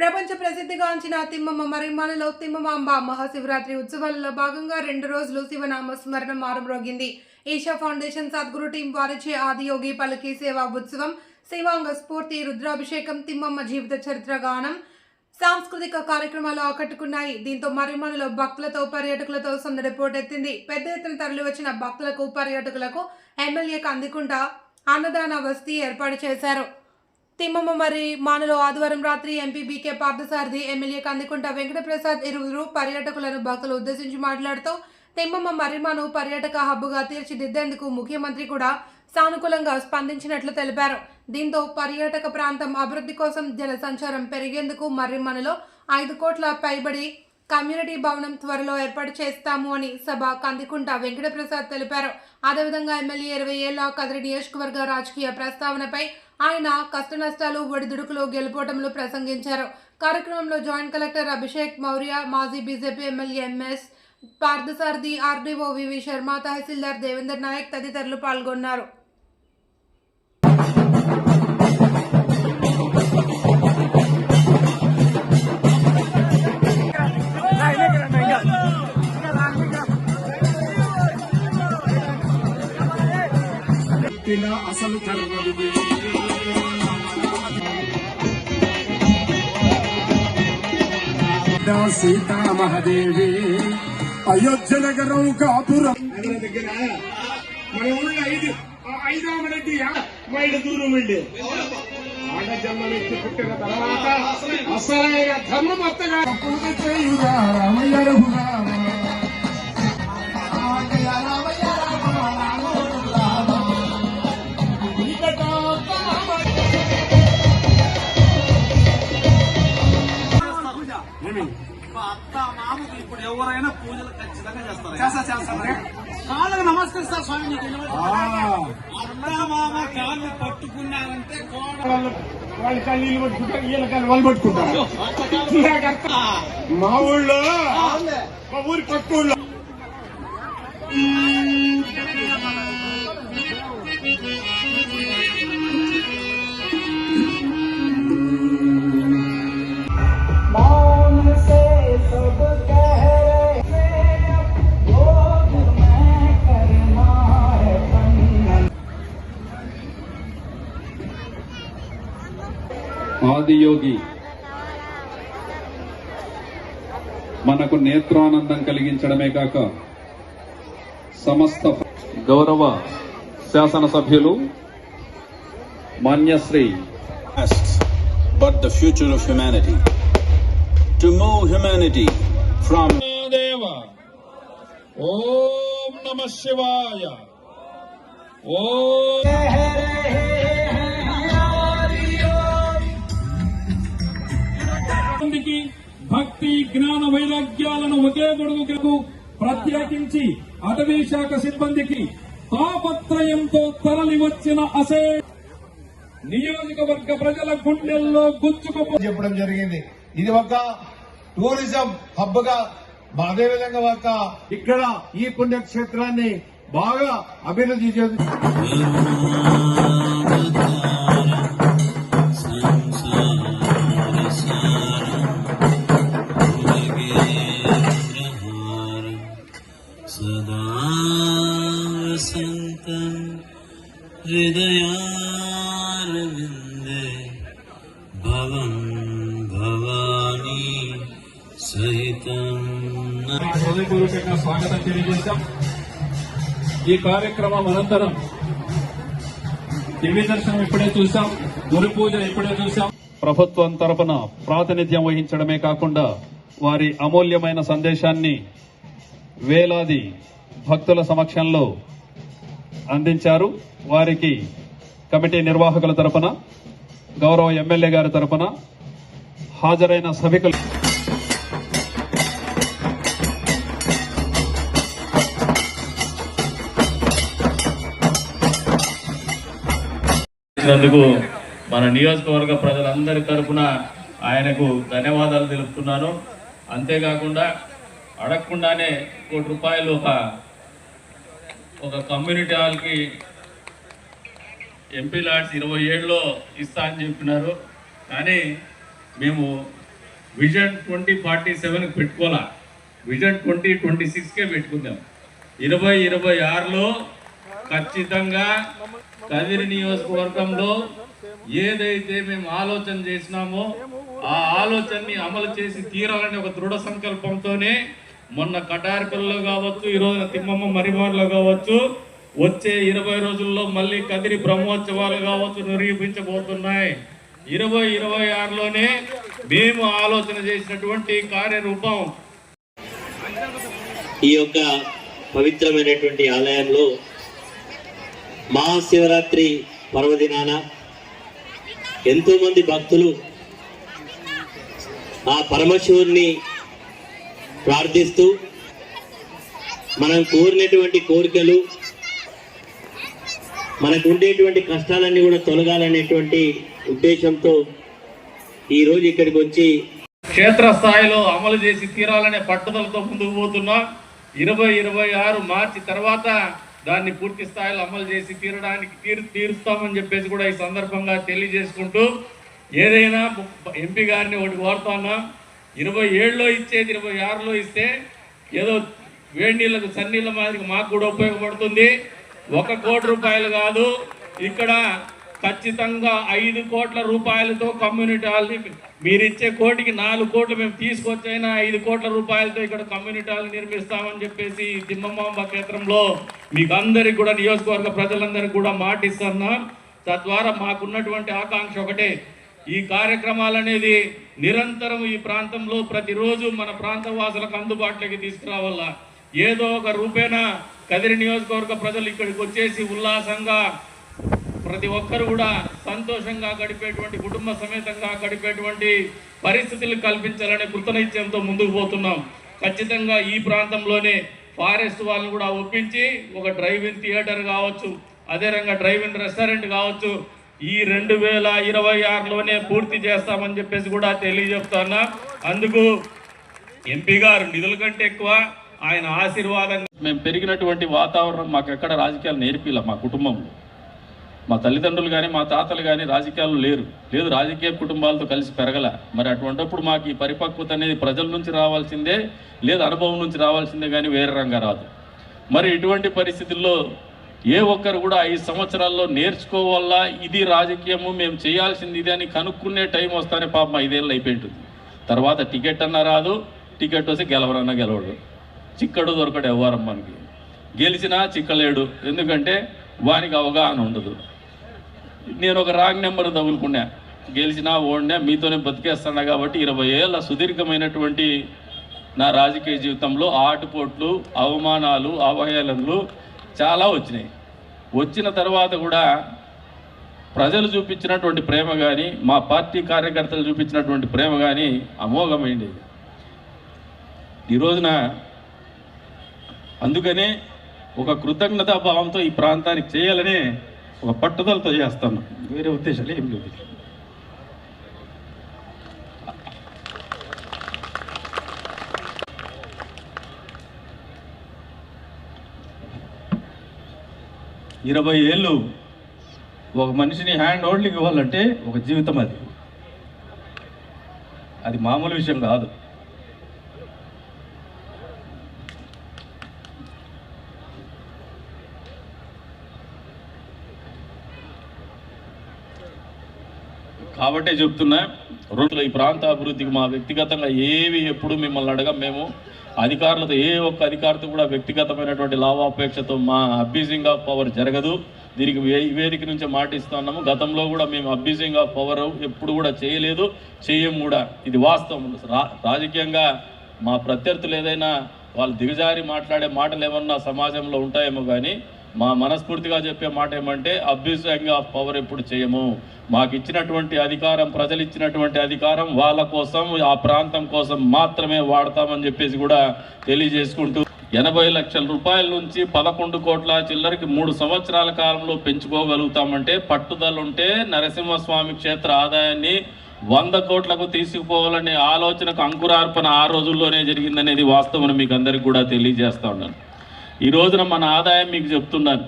ప్రపంచ ప్రసిద్ధిగాంచిన తిమ్మమ్మ మరిమాలలో తిమ్మమాంబ మహాశివరాత్రి ఉత్సవాలలో భాగంగా రెండు రోజులు శివనామ స్మరణ మారుమ్రోగింది ఈషా ఫౌండేషన్ సద్గురు టీం వారిచే ఆదియోగి పలికి సేవా ఉత్సవం శివాంగ స్ఫూర్తి రుద్రాభిషేకం తిమ్మమ్మ జీవిత చరిత్ర గానం సాంస్కృతిక కార్యక్రమాలు ఆకట్టుకున్నాయి. దీంతో మరిమలలో భక్తులతో పర్యాటకులతో సందడి పోటెత్తింది. పెద్ద ఎత్తున తరలివచ్చిన భక్తులకు పర్యాటకులకు ఎమ్మెల్యేకు అందుకుంటా అన్నదాన వస్తీ ఏర్పాటు చేశారు. తిమ్మమ్మ మరి మానలో ఆదివారం రాత్రి MP BK Parthasarathi MLA Kandikunta Venkataprasad ఇరువురు పర్యాటకులను భక్తులు ఉద్దేశించి మాట్లాడుతూ తిమ్మమ్మ మర్రిమాను పర్యాటక హబ్బుగా తీర్చిదిద్దేందుకు ముఖ్యమంత్రి కూడా సానుకూలంగా స్పందించినట్లు తెలిపారు. దీంతో పర్యాటక ప్రాంతం అభివృద్ధి కోసం జన సంచారం పెరిగేందుకు మర్రిమనలో ఐదు కోట్ల పైబడి కమ్యూనిటీ భవనం త్వరలో ఏర్పాటు చేస్తాము అని సభ కందికుంట వెంకటప్రసాద్ తెలిపారు. అదేవిధంగా ఎమ్మెల్యే ఇరవై ఏళ్ళ కదిరి నియోజకవర్గ రాజకీయ ప్రస్తావనపై ఆయన కష్ట నష్టాలు ఒడిదుడుకులు గెలుపోవటంలో ప్రసంగించారు. కార్యక్రమంలో జాయింట్ కలెక్టర్ అభిషేక్ మౌర్య మాజీ BJP MLA MS Parthasarathi RDO VV Sharma tahsildar Devender Nayak తదితరులు పాల్గొన్నారు. పుట్టిన అసలు కర్మది సీతామహదేవి. అయోధ్య నగరం కాపురం. దగ్గర మన ఊళ్ళో ఐదు ఐదామ రెడ్డి మైళ్ళ దూరం వెళ్ళి. ఆడ జన్మలెత్తి పుట్టిన తర్వాత అసలైన ధర్మం అత్తగా. పూజ రామయ్య రఘురామ. మా అత్త మామకు ఇప్పుడు ఎవరైనా పూజలు ఖచ్చితంగా చేస్తారు. చేస్తా చేస్తా కాళ్ళకు నమస్కరిస్తారు స్వామి నీకు. అత్త మామ కాళ్ళు పట్టుకున్నారంటే వాళ్ళు కాళ్ళు పట్టుకుంటారు వీళ్ళ కాళ్ళు వాళ్ళు పట్టుకుంటారు. మా ఊళ్ళో మా ఊరి పక్క ఊళ్ళో. మనకు నేత్రానందం కలిగించడమే కాక సమస్త గౌరవ శాసనసభ్యులు Manyashri. But the future of humanity. To move humanity from దేవ ఓం నమ శివాయ! ఓం జ్ఞాన వైరాగ్యాలను ఒకే గొడుగుకు ప్రత్యేకించి అటవీ శాఖ సిబ్బందికి తాపత్రయంతో తరలి వచ్చిన అసే నియోజకవర్గ ప్రజల గుండెల్లో గుచ్చుకుపో చెప్పడం జరిగింది. ఇది ఒక టూరిజం హబ్గా అదేవిధంగా ఒక ఇక్కడ ఈ పుణ్యక్షేత్రాన్ని బాగా అభివృద్ధి చేస్తుంది हृदयारविन्दे भवं भवानी सहितं హృదయపూర్వకంగా స్వాగతం తెలియజేశాం ఈ కార్యక్రమం అనంతరం దివ్య దర్శనం ఇప్పుడే చూశాం గురు పూజ ఇప్పుడే చూశాం ప్రభుత్వం తరపున ప్రాతినిధ్యం వహించడమే కాకుండా వారి అమూల్యమైన సందేశాన్ని వేలాది భక్తుల సమక్షంలో అందించారు. వారికి కమిటీ నిర్వాహకుల తరపున గౌరవ ఎమ్మెల్యే గారి తరపున హాజరైన సభికులు మన నియోజకవర్గ ప్రజలందరి తరఫున ఆయనకు ధన్యవాదాలు తెలుపుతున్నాను. అంతేకాకుండా అడగకుండానే కోటి రూపాయలు ఒక ఒక కమ్యూనిటీ హాల్కి ఎంపీ లాడ్స్ ఇరవై ఏడులో ఇస్తా అని చెప్పినారు. కానీ మేము విజన్ ట్వంటీ ఫార్టీ సెవెన్కి పెట్టుకోవాలా? విజన్ ట్వంటీ ట్వంటీ సిక్స్కే పెట్టుకుందాం. ఇరవై ఇరవై ఆరులో ఖచ్చితంగా కదిరి నియోజకవర్గంలో ఏదైతే మేము ఆలోచన చేసినామో ఆ ఆలోచనని అమలు చేసి తీరాలని ఒక దృఢ సంకల్పంతోనే మొన్న కటార్కల్లో కావచ్చు ఈ రోజున తిమ్మమ్మ మరిమాన్లో కావచ్చు వచ్చే ఇరవై రోజుల్లో మళ్ళీ కదిరి బ్రహ్మోత్సవాలు కావచ్చు నిరూపించబోతున్నాయి. ఇరవై ఇరవై ఆరులోనే మేము ఆలోచన చేసినటువంటి కార్యరూపం. ఈ యొక్క పవిత్రమైనటువంటి ఆలయంలో మహాశివరాత్రి పర్వదినాన ఎంతోమంది భక్తులు ఆ పరమశివుణ్ణి ప్రార్థిస్తూ మనం కోరినటువంటి కోరికలు మనకు ఉండేటువంటి కష్టాలన్నీ కూడా తొలగాలనేటువంటి ఉద్దేశంతో ఈరోజు ఇక్కడికి వచ్చి క్షేత్రస్థాయిలో అమలు చేసి తీరాలనే పట్టుదలతో ముందుకు పోతున్నాం. ఇరవై ఇరవై ఆరు మార్చి తర్వాత దాన్ని పూర్తి స్థాయిలో అమలు చేసి తీరడానికి తీరు తీరుస్తామని చెప్పేసి కూడా ఈ సందర్భంగా తెలియజేసుకుంటూ ఏదైనా ఎంపీ గారిని ఒకటి కోరుతున్నాం ఇరవై ఏడులో ఇచ్చేది ఇరవై ఆరులో ఇస్తే ఏదో వేడి నీళ్ళకు సన్నీళ్ళ మాదిరికి మాకు కూడా ఉపయోగపడుతుంది. ఒక కోటి రూపాయలు కాదు. ఇక్కడ ఖచ్చితంగా ఐదు కోట్ల రూపాయలతో కమ్యూనిటీ హాల్ని మీరు ఇచ్చే కోటికి నాలుగు కోట్లు మేము తీసుకొచ్చైనా ఐదు కోట్ల రూపాయలతో ఇక్కడ కమ్యూనిటీ హాల్ నిర్మిస్తామని చెప్పేసి ఈ తిమ్మమాంబ క్షేత్రంలో మీకు అందరికి కూడా నియోజకవర్గ ప్రజలందరికీ కూడా మాటిస్తున్నాం. తద్వారా మాకున్నటువంటి ఆకాంక్ష ఒకటే. ఈ కార్యక్రమాలనేది నిరంతరం ఈ ప్రాంతంలో ప్రతిరోజు మన ప్రాంత వాసులకు అందుబాటులోకి తీసుకురావాల ఏదో ఒక రూపేణా కదిరి నియోజకవర్గ ప్రజలు ఇక్కడికి వచ్చేసి ఉల్లాసంగా ప్రతి ఒక్కరు కూడా సంతోషంగా గడిపేటువంటి కుటుంబ సమేతంగా గడిపేటువంటి పరిస్థితులు కల్పించాలనే కృతనిశ్చయంతో ముందుకు పోతున్నాం. ఖచ్చితంగా ఈ ప్రాంతంలోనే ఫారెస్ట్ వాళ్ళని కూడా ఒప్పించి ఒక డ్రైవింగ్ థియేటర్ కావచ్చు అదే రంగా డ్రైవింగ్ రెస్టారెంట్ కావచ్చు ఈ రెండు వేల ఇరవై ఆరులోనే పూర్తి చేస్తామని చెప్పేసి కూడా తెలియజెప్తున్నా. అందుకు ఎంపీ గారు నిధుల కంటే ఎక్కువ ఆయన ఆశీర్వాదం. మేము పెరిగినటువంటి వాతావరణం మాకు ఎక్కడ రాజకీయాలు నేర్పిలా మా కుటుంబంలో. మా తల్లిదండ్రులు కానీ మా తాతలు కానీ రాజకీయాలు లేరు. లేదు రాజకీయ కుటుంబాలతో కలిసి పెరగల. మరి అటువంటిప్పుడు మాకు ఈ పరిపక్వత అనేది ప్రజల నుంచి రావాల్సిందే లేదు అనుభవం నుంచి రావాల్సిందే కానీ వేరే రంగా రాదు. మరి ఇటువంటి పరిస్థితుల్లో ఏ ఒక్కరు కూడా ఐదు సంవత్సరాల్లో నేర్చుకోవాలా ఇది రాజకీయము మేము చేయాల్సింది ఇది అని కనుక్కునే టైం వస్తానే పాపం ఐదేళ్ళు అయిపోయింటుంది. తర్వాత టికెట్ అన్నా రాదు టికెట్ వస్తే గెలవరన్నా గెలవడు. చిక్కడు దొరకడు ఎవ్వరం మనకి. గెలిచినా చిక్కలేడు ఎందుకంటే వానికి అవగాహన ఉండదు. నేను ఒక రాంగ్ నెంబర్ తగులుకున్నా. గెలిచినా ఓడినా మీతోనే బతికేస్తాను కాబట్టి ఇరవై ఏళ్ళ సుదీర్ఘమైనటువంటి నా రాజకీయ జీవితంలో ఆటుపోట్లు అవమానాలు అవహేళనలు చాలా వచ్చినాయి. వచ్చిన తర్వాత కూడా ప్రజలు చూపించినటువంటి ప్రేమ కానీ మా పార్టీ కార్యకర్తలు చూపించినటువంటి ప్రేమ కానీ అమోఘమైంది. ఈ రోజున అందుకనే ఒక కృతజ్ఞతా భావంతో ఈ ప్రాంతానికి చేయాలని ఒక పట్టుదలతో చేస్తాను. వేరే ఉద్దేశాలు ఏం లేదు. ఇరవై ఏళ్ళు ఒక మనిషిని హ్యాండ్ హోల్డింగ్ ఇవ్వాలంటే ఒక జీవితం అది. అది మామూలు విషయం కాదు. కాబట్టే చెప్తున్నా రెండు ఈ ప్రాంత అభివృద్ధికి మా వ్యక్తిగతంగా ఏవి ఎప్పుడు మిమ్మల్ని అడగం మేము అధికారులతో ఏ ఒక్క అధికారితో కూడా వ్యక్తిగతమైనటువంటి లాభాపేక్షతో మా అబ్యూజింగ్ ఆఫ్ పవర్ జరగదు. దీనికి వే- వేదిక నుంచి మాటిస్తున్నాము. గతంలో కూడా మేము అబ్యూజింగ్ ఆఫ్ పవర్ ఎప్పుడు కూడా చేయలేదు చేయం కూడా. ఇది వాస్తవం. రా రాజకీయంగా మా ప్రత్యర్థులు ఏదైనా వాళ్ళు దిగజారి మాట్లాడే మాటలు ఏమన్నా సమాజంలో ఉంటాయేమో కానీ మా మనస్ఫూర్తిగా చెప్పే మాట ఏమంటే అబ్యూజింగ్ ఆఫ్ పవర్ ఎప్పుడు చేయము? మాకు ఇచ్చినటువంటి అధికారం ప్రజలు ఇచ్చినటువంటి అధికారం వాళ్ళ కోసం ఆ ప్రాంతం కోసం మాత్రమే వాడతామని చెప్పేసి కూడా తెలియజేసుకుంటూ ఎనభై లక్షల రూపాయల నుంచి పదకొండు కోట్ల చిల్లరకి మూడు సంవత్సరాల కాలంలో పెంచుకోగలుగుతామంటే పట్టుదల ఉంటే నరసింహస్వామి క్షేత్ర ఆదాయాన్ని వంద కోట్లకు తీసుకుపోవాలనే ఆలోచనకు అంకురార్పణ ఆ రోజుల్లోనే జరిగిందనేది వాస్తవం మీకు అందరికి కూడా తెలియజేస్తా ఉన్నాను. ఈ రోజున మన ఆదాయం మీకు చెప్తున్నాను.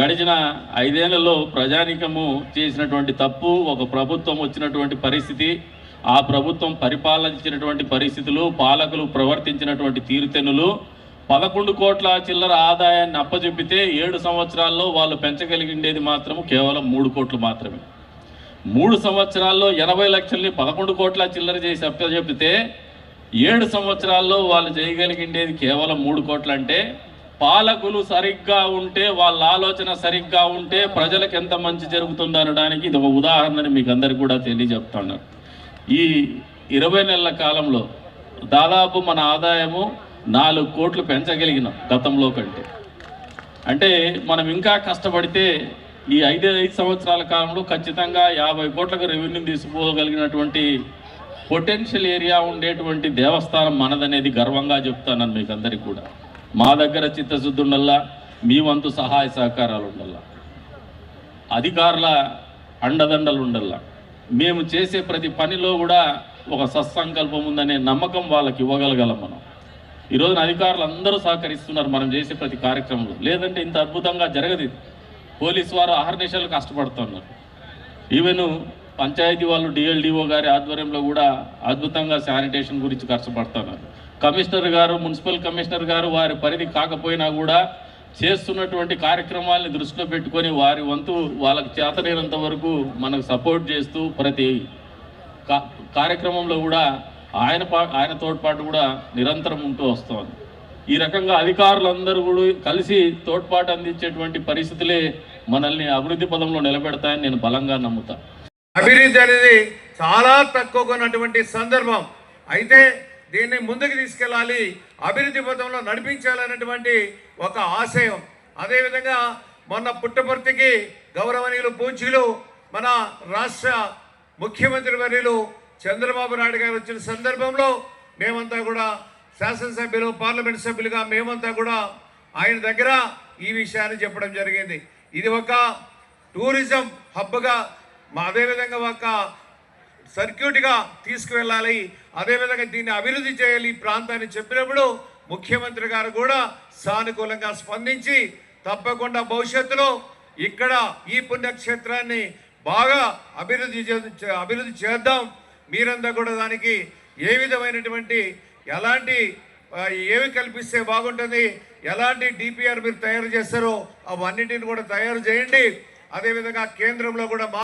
గడిచిన ఐదేళ్ళలో ప్రజానికము చేసినటువంటి తప్పు ఒక ప్రభుత్వం వచ్చినటువంటి పరిస్థితి ఆ ప్రభుత్వం పరిపాలించినటువంటి పరిస్థితులు పాలకులు ప్రవర్తించినటువంటి తీరుతెన్నులు పదకొండు కోట్ల చిల్లర ఆదాయాన్ని అప్పచెప్పితే ఏడు సంవత్సరాల్లో వాళ్ళు పెంచగలిగిండేది మాత్రం కేవలం మూడు కోట్లు మాత్రమే. మూడు సంవత్సరాల్లో ఎనభై లక్షల్ని పదకొండు కోట్ల చిల్లర చేసి అప్పచెప్పితే ఏడు సంవత్సరాల్లో వాళ్ళు చేయగలిగిండేది కేవలం మూడు కోట్లు అంటే పాలకులు సరిగ్గా ఉంటే వాళ్ళ ఆలోచన సరిగ్గా ఉంటే ప్రజలకు ఎంత మంచి జరుగుతుంది అనడానికి ఇది ఒక ఉదాహరణని మీకు అందరికి కూడా తెలియజెప్తాను. ఈ ఇరవై నెలల కాలంలో దాదాపు మన ఆదాయము నాలుగు కోట్లు పెంచగలిగినాం గతంలో కంటే. అంటే మనం ఇంకా కష్టపడితే ఈ ఐదు ఐదు సంవత్సరాల కాలంలో ఖచ్చితంగా యాభై కోట్లకు రెవెన్యూ తీసుకోగలిగినటువంటి పొటెన్షియల్ ఏరియా ఉండేటువంటి దేవస్థానం మనదనేది గర్వంగా చెప్తాను మీకు అందరికీ కూడా. మా దగ్గర చిత్తశుద్ధి ఉండల్లా మీ వంతు సహాయ సహకారాలు ఉండల్లా అధికారుల అండదండలు ఉండల్లా మేము చేసే ప్రతి పనిలో కూడా ఒక సత్సంకల్పం ఉందనే నమ్మకం వాళ్ళకి ఇవ్వగలగలం మనం. ఈరోజున అధికారులు అందరూ సహకరిస్తున్నారు మనం చేసే ప్రతి కార్యక్రమంలో. లేదంటే ఇంత అద్భుతంగా జరగదు పోలీసు వారు ఆహర్నిశాలు కష్టపడుతున్నారు. ఈవెను పంచాయతీ వాళ్ళు డిఎల్డిఓ గారి ఆధ్వర్యంలో కూడా అద్భుతంగా శానిటేషన్ గురించి కష్టపడుతున్నారు. కమిషనర్ గారు మున్సిపల్ కమిషనర్ గారు వారి పరిధి కాకపోయినా కూడా చేస్తున్నటువంటి కార్యక్రమాల్ని దృష్టిలో పెట్టుకొని వారి వంతు వాళ్ళకి చేతలేనంత వరకు మనకు సపోర్ట్ చేస్తూ ప్రతి కా- కార్యక్రమంలో కూడా ఆయన పా ఆయన తోడ్పాటు కూడా నిరంతరం ఉంటూ వస్తుంది. ఈ రకంగా అధికారులందరూ కూడా కలిసి తోడ్పాటు అందించేటువంటి పరిస్థితులే మనల్ని అభివృద్ధి పదంలో నిలబెడతాయని నేను బలంగా నమ్ముతా. అభివృద్ధి అనేది చాలా తక్కువగా ఉన్నటువంటి సందర్భం. అయితే దీన్ని ముందుకు తీసుకెళ్ళాలి అభివృద్ధి పథంలో నడిపించాలన్నటువంటి ఒక ఆశయం. అదేవిధంగా మొన్న పుట్టపర్తికి గౌరవనీయులు పూజ్యులు మన రాష్ట్ర ముఖ్యమంత్రి వర్యులు చంద్రబాబు నాయుడు గారు వచ్చిన సందర్భంలో మేమంతా కూడా శాసనసభ్యులు పార్లమెంట్ సభ్యులుగా మేమంతా కూడా ఆయన దగ్గర ఈ విషయాన్ని చెప్పడం జరిగింది. ఇది ఒక టూరిజం హబ్గా మా అదేవిధంగా ఒక సర్క్యూట్గా తీసుకువెళ్ళాలి. అదేవిధంగా దీన్ని అభివృద్ధి చేయాలి ఈ ప్రాంతాన్ని చెప్పినప్పుడు ముఖ్యమంత్రి గారు కూడా సానుకూలంగా స్పందించి తప్పకుండా భవిష్యత్తులో ఇక్కడ ఈ పుణ్యక్షేత్రాన్ని బాగా అభివృద్ధి చే- అభివృద్ధి చేద్దాం. మీరంతా కూడా దానికి ఏ విధమైనటువంటి ఎలాంటి ఏవి ఏమి కల్పిస్తే బాగుంటుంది ఎలాంటి డిపిఆర్ మీరు తయారు చేస్తారో అవన్నింటిని కూడా తయారు చేయండి. అదేవిధంగా కేంద్రంలో కూడా మా